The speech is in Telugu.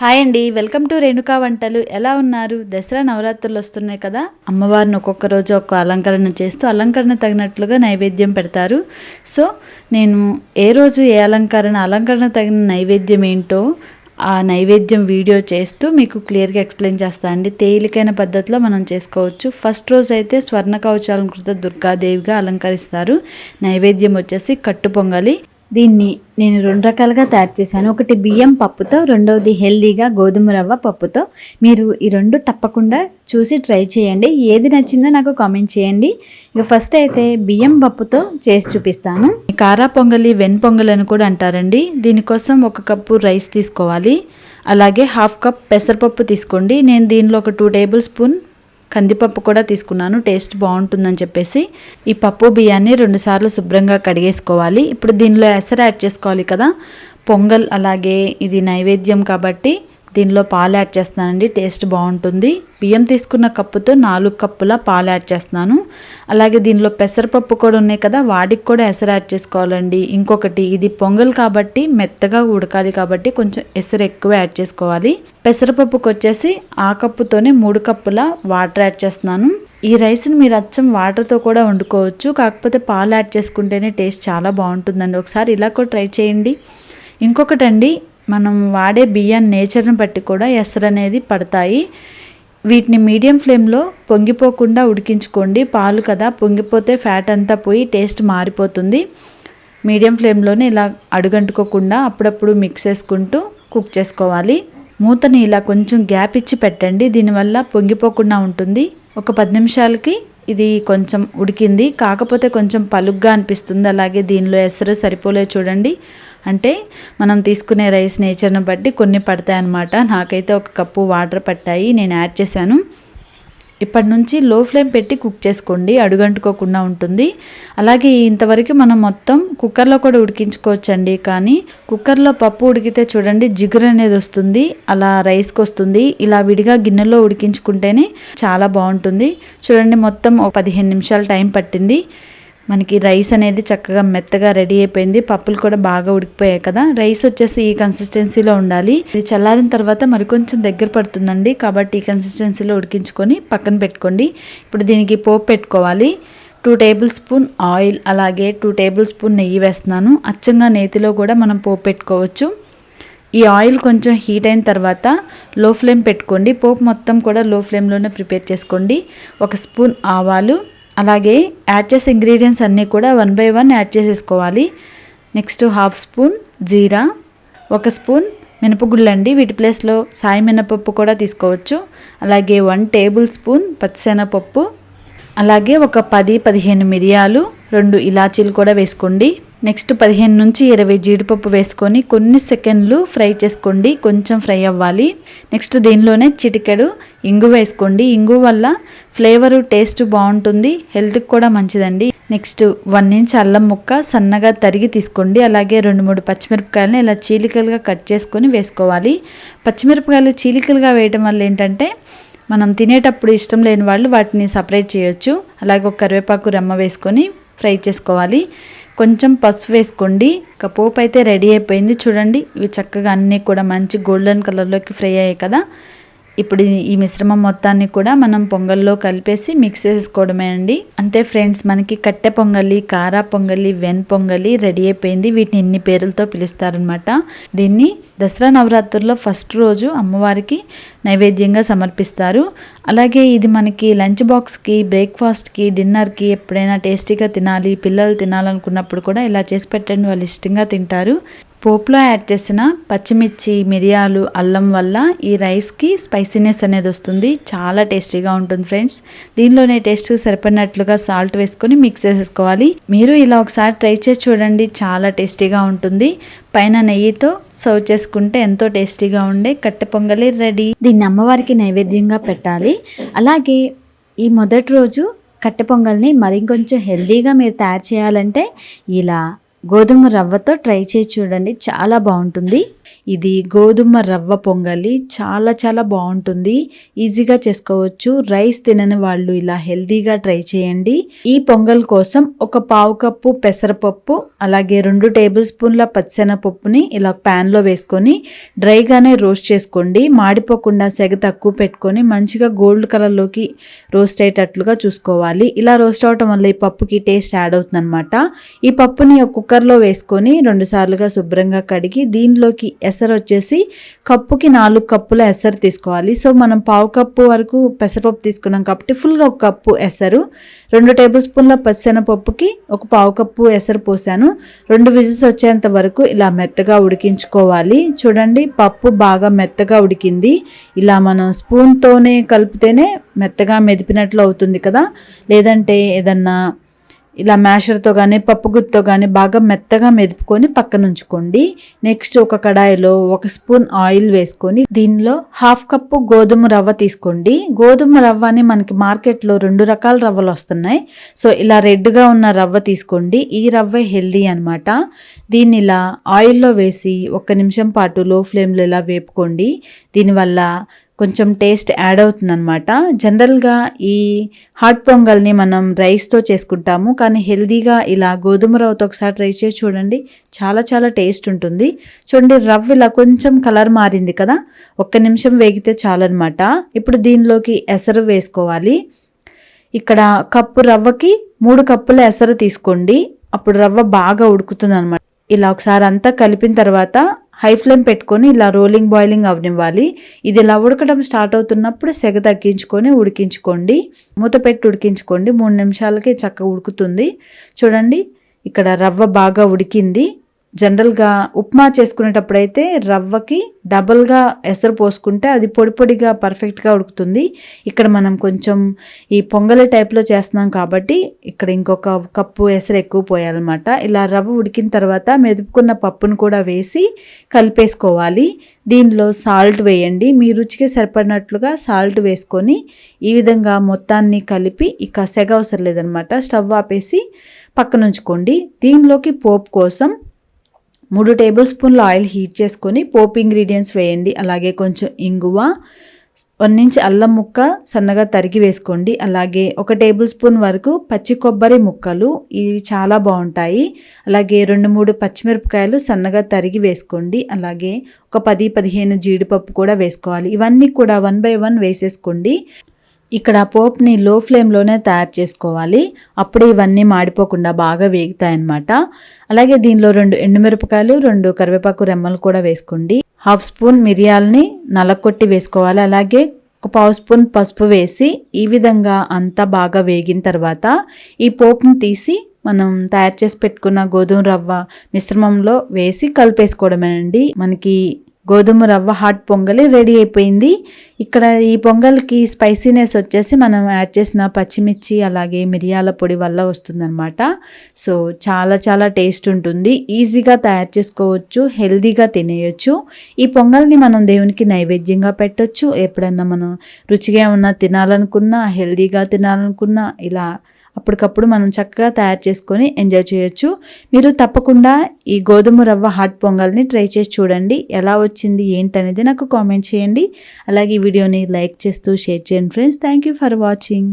హాయ్ అండి వెల్కమ్ టు రేణుకా వంటలు. ఎలా ఉన్నారు? దసరా నవరాత్రులు వస్తున్నాయి కదా? అమ్మవారిని ఒక్కొక్క రోజు ఒక్క అలంకరణ చేస్తూ అలంకరణ తగినట్లుగా నైవేద్యం పెడతారు. సో నేను ఏ రోజు ఏ అలంకరణ అలంకరణ తగిన నైవేద్యం ఏంటో ఆ నైవేద్యం వీడియో చేస్తూ మీకు క్లియర్గా ఎక్స్ప్లెయిన్ చేస్తా అండి. తేలికైన పద్ధతిలో మనం చేసుకోవచ్చు. ఫస్ట్ రోజు అయితే స్వర్ణ కవచాలంకృత దుర్గాదేవిగా అలంకరిస్తారు. నైవేద్యం వచ్చేసి కట్టు పొంగలి. దీన్ని నేను రెండు రకాలుగా తయారు చేశాను. ఒకటి బియ్యం పప్పుతో రెండవది హెల్దీగా గోధుమ రవ్వ పప్పుతో. మీరు ఈ రెండు తప్పకుండా చూసి ట్రై చేయండి. ఏది నచ్చిందో నాకు కామెంట్ చేయండి. ఇక ఫస్ట్ అయితే బియ్యం పప్పుతో చేసి చూపిస్తాను. కారా పొంగలి వెన్ పొంగల్ అని కూడా అంటారండి. దీనికోసం ఒక కప్పు రైస్ తీసుకోవాలి. అలాగే హాఫ్ కప్ పెసరపప్పు తీసుకోండి. నేను దీనిలో ఒక టూ టేబుల్ స్పూన్ కందిపప్పు కూడా తీసుకున్నాను. టేస్ట్ బాగుంటుందని చెప్పేసి ఈ పప్పు బియ్యాన్ని రెండుసార్లు శుభ్రంగా కడిగేసుకోవాలి. ఇప్పుడు దీనిలో ఎసరు యాడ్ చేసుకోవాలి కదా. పొంగల్ అలాగే ఇది నైవేద్యం కాబట్టి దీనిలో పాలు యాడ్ చేస్తున్నానండి. టేస్ట్ బాగుంటుంది. బియ్యం తీసుకున్న కప్పుతో నాలుగు కప్పుల పాలు యాడ్ చేస్తున్నాను. అలాగే దీనిలో పెసరపప్పు కూడా ఉన్నాయి కదా వాటికి కూడా ఎసరు యాడ్ చేసుకోవాలండి. ఇంకొకటి ఇది పొంగల్ కాబట్టి మెత్తగా ఉడకాలి కాబట్టి కొంచెం ఎసరు ఎక్కువ యాడ్ చేసుకోవాలి. పెసరపప్పుకి వచ్చేసి ఆ కప్పుతోనే మూడు కప్పుల వాటర్ యాడ్ చేస్తున్నాను. ఈ రైస్ని మీరు అచ్చం వాటర్తో కూడా వండుకోవచ్చు. కాకపోతే పాలు యాడ్ చేసుకుంటేనే టేస్ట్ చాలా బాగుంటుందండి. ఒకసారి ఇలా కూడా ట్రై చేయండి. ఇంకొకటండి మనం వాడే బియ్యం నేచర్ని బట్టి కూడా ఎసరు అనేది పడతాయి. వీటిని మీడియం ఫ్లేమ్లో పొంగిపోకుండా ఉడికించుకోండి. పాలు కదా పొంగిపోతే ఫ్యాట్ అంతా పోయి టేస్ట్ మారిపోతుంది. మీడియం ఫ్లేమ్లోనే ఇలా అడుగంటుకోకుండా అప్పుడప్పుడు మిక్స్ చేసుకుంటూ కుక్ చేసుకోవాలి. మూతని ఇలా కొంచెం గ్యాప్ ఇచ్చి పెట్టండి. దీనివల్ల పొంగిపోకుండా ఉంటుంది. ఒక పది నిమిషాలకి ఇది కొంచెం ఉడికింది. కాకపోతే కొంచెం పలుగ్గా అనిపిస్తుంది. అలాగే దీనిలో ఎసరు సరిపోలే చూడండి. అంటే మనం తీసుకునే రైస్ నేచర్ని బట్టి కొన్ని పడతాయి అన్నమాట. నాకైతే ఒక కప్పు వాటర్ పట్టాయి నేను యాడ్ చేశాను. ఇప్పటి నుంచి లో ఫ్లేమ్ పెట్టి కుక్ చేసుకోండి అడుగంటుకోకుండా ఉంటుంది. అలాగే ఇంతవరకు మనం మొత్తం కుక్కర్లో కూడా ఉడికించుకోవచ్చండి కానీ కుక్కర్లో పప్పు ఉడికితే చూడండి జిగురు అనేది వస్తుంది అలా రైస్కి వస్తుంది. ఇలా విడిగా గిన్నెలో ఉడికించుకుంటేనే చాలా బాగుంటుంది. చూడండి మొత్తం ఒక పదిహేను నిమిషాలు టైం పట్టింది. మనకి రైస్ అనేది చక్కగా మెత్తగా రెడీ అయిపోయింది. పప్పులు కూడా బాగా ఉడికిపోయాయి కదా. రైస్ వచ్చేసి ఈ కన్సిస్టెన్సీలో ఉండాలి. ఇది చల్లారిన తర్వాత మరికొంచెం దగ్గర పడుతుందండి. కాబట్టి ఈ కన్సిస్టెన్సీలో ఉడికించుకొని పక్కన పెట్టుకోండి. ఇప్పుడు దీనికి పోపు పెట్టుకోవాలి. టూ టేబుల్ స్పూన్ ఆయిల్ అలాగే టూ టేబుల్ స్పూన్ నెయ్యి వేస్తున్నాను. అచ్చంగా నేతిలో కూడా మనం పోపు పెట్టుకోవచ్చు. ఈ ఆయిల్ కొంచెం హీట్ అయిన తర్వాత లో ఫ్లేమ్ పెట్టుకోండి. పోపు మొత్తం కూడా లో ఫ్లేమ్లోనే ప్రిపేర్ చేసుకోండి. ఒక స్పూన్ ఆవాలు అలాగే యాడ్ చేసే ఇంగ్రీడియంట్స్ అన్నీ కూడా వన్ బై వన్ యాడ్ చేసేసుకోవాలి. నెక్స్ట్ హాఫ్ స్పూన్ జీరా ఒక స్పూన్ మినపగుళ్ళు అండి వీటి ప్లేస్లో సాయి మినపప్పు కూడా తీసుకోవచ్చు. అలాగే వన్ టేబుల్ స్పూన్ పచ్చిశనగపప్పు. అలాగే ఒక పది పదిహేను మిరియాలు రెండు ఇలాచీలు కూడా వేసుకోండి. నెక్స్ట్ పదిహేను నుంచి ఇరవై జీడిపప్పు వేసుకొని కొన్ని సెకండ్లు ఫ్రై చేసుకోండి. కొంచెం ఫ్రై అవ్వాలి. నెక్స్ట్ దీనిలోనే చిటికెడు ఇంగు వేసుకోండి. ఇంగు వల్ల ఫ్లేవర్ టేస్ట్ బాగుంటుంది. హెల్త్కి కూడా మంచిదండి. నెక్స్ట్ వన్ ఇంచ్ అల్లం ముక్క సన్నగా తరిగి తీసుకోండి. అలాగే రెండు మూడు పచ్చిమిరపకాయలని ఇలా చీలికలుగా కట్ చేసుకొని వేసుకోవాలి. పచ్చిమిరపకాయలు చీలికలుగా వేయడం వల్ల ఏంటంటే మనం తినేటప్పుడు ఇష్టం లేని వాళ్ళు వాటిని సపరేట్ చేయొచ్చు. అలాగే ఒక కరివేపాకు రెమ్మ వేసుకొని ఫ్రై చేసుకోవాలి. కొంచెం పసుపు వేసుకోండి. ఇక పోపు అయితే రెడీ అయిపోయింది. చూడండి ఇవి చక్కగా అన్నీ కూడా మంచి గోల్డెన్ కలర్లోకి ఫ్రై అయ్యాయి కదా. ఇప్పుడు ఈ మిశ్రమం మొత్తాన్ని కూడా మనం పొంగల్లో కలిపేసి మిక్స్ చేసుకోవడమే అండి. అంతే ఫ్రెండ్స్ మనకి కట్టె పొంగలి కారా పొంగలి వెన్ పొంగలి రెడీ అయిపోయింది. వీటిని ఇన్ని పేర్లతో పిలుస్తారనమాట దీన్ని దసరా నవరాత్రుల్లో ఫస్ట్ రోజు అమ్మవారికి నైవేద్యంగా సమర్పిస్తారు. అలాగే ఇది మనకి లంచ్ బాక్స్కి బ్రేక్ఫాస్ట్కి డిన్నర్కి ఎప్పుడైనా టేస్టీగా తినాలి పిల్లలు తినాలనుకున్నప్పుడు కూడా ఇలా చేసి పెట్టండి. వాళ్ళు ఇష్టంగా తింటారు. పోపులో యాడ్ చేసిన పచ్చిమిర్చి మిరియాలు అల్లం వల్ల ఈ రైస్కి స్పైసీనెస్ అనేది వస్తుంది. చాలా టేస్టీగా ఉంటుంది ఫ్రెండ్స్. దీనిలోనే టేస్ట్ సరిపడినట్లుగా సాల్ట్ వేసుకొని మిక్స్ చేసేసుకోవాలి. మీరు ఇలా ఒకసారి ట్రై చేసి చూడండి. చాలా టేస్టీగా ఉంటుంది. పైన నెయ్యితో సర్వ్ చేసుకుంటే ఎంతో టేస్టీగా ఉండే కట్టె పొంగలి రెడీ. దీన్ని అమ్మవారికి నైవేద్యంగా పెట్టాలి. అలాగే ఈ మొదటి రోజు కట్టె పొంగల్ని మరింకొంచెం హెల్దీగా మీరు తయారు చేయాలంటే ఇలా గోధుమ రవ్వతో ట్రై చేసి చూడండి. చాలా బాగుంటుంది. ఇది గోధుమ రవ్వ పొంగలి. చాలా చాలా బాగుంటుంది. ఈజీగా చేసుకోవచ్చు. రైస్ తినని వాళ్ళు ఇలా హెల్తీగా ట్రై చేయండి. ఈ పొంగల్ కోసం ఒక పావు కప్పు పెసరపప్పు అలాగే రెండు టేబుల్ స్పూన్ల పచ్చెనపప్పుని ఇలా ప్యాన్లో వేసుకొని డ్రైగానే రోస్ట్ చేసుకోండి. మాడిపోకుండా సెగ తక్కువ పెట్టుకొని మంచిగా గోల్డ్ కలర్లోకి రోస్ట్ అయ్యేటట్లుగా చూసుకోవాలి. ఇలా రోస్ట్ అవటం వల్ల ఈ పప్పుకి టేస్ట్ యాడ్ అవుతుంది అనమాట ఈ పప్పుని ఒక కుక్కర్లో వేసుకొని రెండు సార్లుగా శుభ్రంగా కడిగి దీనిలోకి ఎసరు వచ్చేసి కప్పుకి నాలుగు కప్పుల ఎసరు తీసుకోవాలి. సో మనం పావు కప్పు వరకు పెసరపప్పు తీసుకున్నాం కాబట్టి ఫుల్గా ఒక కప్పు ఎసరు రెండు టేబుల్ స్పూన్ల పచ్చెనపప్పుకి ఒక పావు కప్పు ఎసరు పోసాను. రెండు విజిల్స్ వచ్చేంత వరకు ఇలా మెత్తగా ఉడికించుకోవాలి. చూడండి పప్పు బాగా మెత్తగా ఉడికింది. ఇలా మనం స్పూన్తోనే కలిపితేనే మెత్తగా మెదిపినట్లు అవుతుంది కదా. లేదంటే ఏదన్నా ఇలా మ్యాషర్తో కానీ పప్పు గుత్తో కానీ బాగా మెత్తగా మెదుపుకొని పక్కన ఉంచుకోండి. నెక్స్ట్ ఒక కడాయిలో ఒక స్పూన్ ఆయిల్ వేసుకొని దీనిలో హాఫ్ కప్పు గోధుమ రవ్వ తీసుకోండి. గోధుమ రవ్వని మనకి మార్కెట్లో రెండు రకాల రవ్వలు వస్తున్నాయి. సో ఇలా రెడ్గా ఉన్న రవ్వ తీసుకోండి. ఈ రవ్వ హెల్దీ అనమాట దీన్ని ఇలా ఆయిల్లో వేసి ఒక నిమిషం పాటు లో ఫ్లేమ్లో ఇలా వేపుకోండి. దీనివల్ల కొంచెం టేస్ట్ యాడ్ అవుతుందన్నమాట. జనరల్గా ఈ హాట్ పొంగల్ని మనం రైస్తో చేసుకుంటాము. కానీ హెల్దీగా ఇలా గోధుమ రవ్వతో ఒకసారి ట్రై చేసి చూడండి. చాలా చాలా టేస్ట్ ఉంటుంది. చూడండి రవ్వ ఇలా కొంచెం కలర్ మారింది కదా. ఒక్క నిమిషం వేగితే చాలన్నమాట. ఇప్పుడు దీనిలోకి ఎసరు వేసుకోవాలి. ఇక్కడ కప్పు రవ్వకి మూడు కప్పుల ఎసరు తీసుకోండి. అప్పుడు రవ్వ బాగా ఉడుకుతుంది ఇలా ఒకసారి అంతా కలిపిన తర్వాత హై ఫ్లేమ్ పెట్టుకొని ఇలా రోలింగ్ బాయిలింగ్ అవనివ్వాలి ఇది ఇలా ఉడకడం స్టార్ట్ అవుతున్నప్పుడు సెగ తగ్గించుకొని ఉడికించుకోండి. మూత పెట్టి ఉడికించుకోండి. మూడు నిమిషాలకే చక్కగా ఉడుకుతుంది. చూడండి ఇక్కడ రవ్వ బాగా ఉడికింది. జనరల్గా ఉప్మా చేసుకునేటప్పుడైతే రవ్వకి డబల్గా ఎసరు పోసుకుంటే అది పొడి పొడిగా పర్ఫెక్ట్గా ఉడుకుతుంది. ఇక్కడ మనం కొంచెం ఈ పొంగలి టైప్లో చేస్తున్నాం కాబట్టి ఇక్కడ ఇంకొక కప్పు ఎసరు ఎక్కువ పోయాలన్నమాట. ఇలా రవ్వ ఉడికిన తర్వాత మెదుపుకున్న పప్పును కూడా వేసి కలిపేసుకోవాలి. దీనిలో సాల్ట్ వేయండి. మీ రుచికి సరిపడినట్లుగా సాల్ట్ వేసుకొని ఈ విధంగా మొత్తాన్ని కలిపి ఇక సెగ అవసరం లేదనమాట స్టవ్ ఆపేసి పక్కన ఉంచుకోండి దీనిలోకి పోపు కోసం మూడు టేబుల్ స్పూన్ల ఆయిల్ హీట్ చేసుకొని పోపు ఇంగ్రీడియంట్స్ వేయండి. అలాగే కొంచెం ఇంగువ వన్ ఇంచ్ అల్లం ముక్క సన్నగా తరిగి వేసుకోండి. అలాగే ఒక టేబుల్ స్పూన్ వరకు పచ్చి కొబ్బరి ముక్కలు ఇవి చాలా బాగుంటాయి. అలాగే రెండు మూడు పచ్చిమిరపకాయలు సన్నగా తరిగి వేసుకోండి. అలాగే ఒక పది పదిహేను జీడిపప్పు కూడా వేసుకోవాలి. ఇవన్నీ కూడా వన్ బై వన్ వేసేసుకోండి. ఇక్కడ పోప్ని లో ఫ్లేమ్లోనే తయారు చేసుకోవాలి. అప్పుడే ఇవన్నీ మాడిపోకుండా బాగా వేగుతాయన్నమాట. అలాగే దీనిలో రెండు ఎండుమిరపకాయలు రెండు కరివేపాకు రెమ్మలు కూడా వేసుకోండి. హాఫ్ స్పూన్ మిరియాలని నలకొట్టి వేసుకోవాలి. అలాగే ఒక పావు స్పూన్ పసుపు వేసి ఈ విధంగా అంతా బాగా వేగిన తర్వాత ఈ పోపుని తీసి మనం తయారు చేసి పెట్టుకున్న గోధుమ రవ్వ మిశ్రమంలో వేసి కలిపేసుకోవడమేనండి. మనకి గోధుమ రవ్వ హాట్ పొంగలి రెడీ అయిపోయింది. ఇక్కడ ఈ పొంగల్కి స్పైసీనెస్ వచ్చేసి మనం యాడ్ చేసిన పచ్చిమిర్చి అలాగే మిరియాల పొడి వల్ల వస్తుందన్నమాట. సో చాలా చాలా టేస్ట్ ఉంటుంది. ఈజీగా తయారు చేసుకోవచ్చు హెల్దీగా తినేయచ్చు. ఈ పొంగల్ని మనం దేవునికి నైవేద్యంగా పెట్టచ్చు. ఎప్పుడన్నా మనం రుచిగా ఉన్న తినాలనుకున్నా హెల్దీగా తినాలనుకున్నా ఇలా అప్పటికప్పుడు మనం చక్కగా తయారు చేసుకొని ఎంజాయ్ చేయొచ్చు. మీరు తప్పకుండా ఈ గోధుమ రవ్వ హాట్ పొంగల్ని ట్రై చేసి చూడండి. ఎలా వచ్చింది ఏంటనేది నాకు కామెంట్ చేయండి. అలాగే ఈ వీడియోని లైక్ చేస్తూ షేర్ చేయండి friends. Thank you for watching.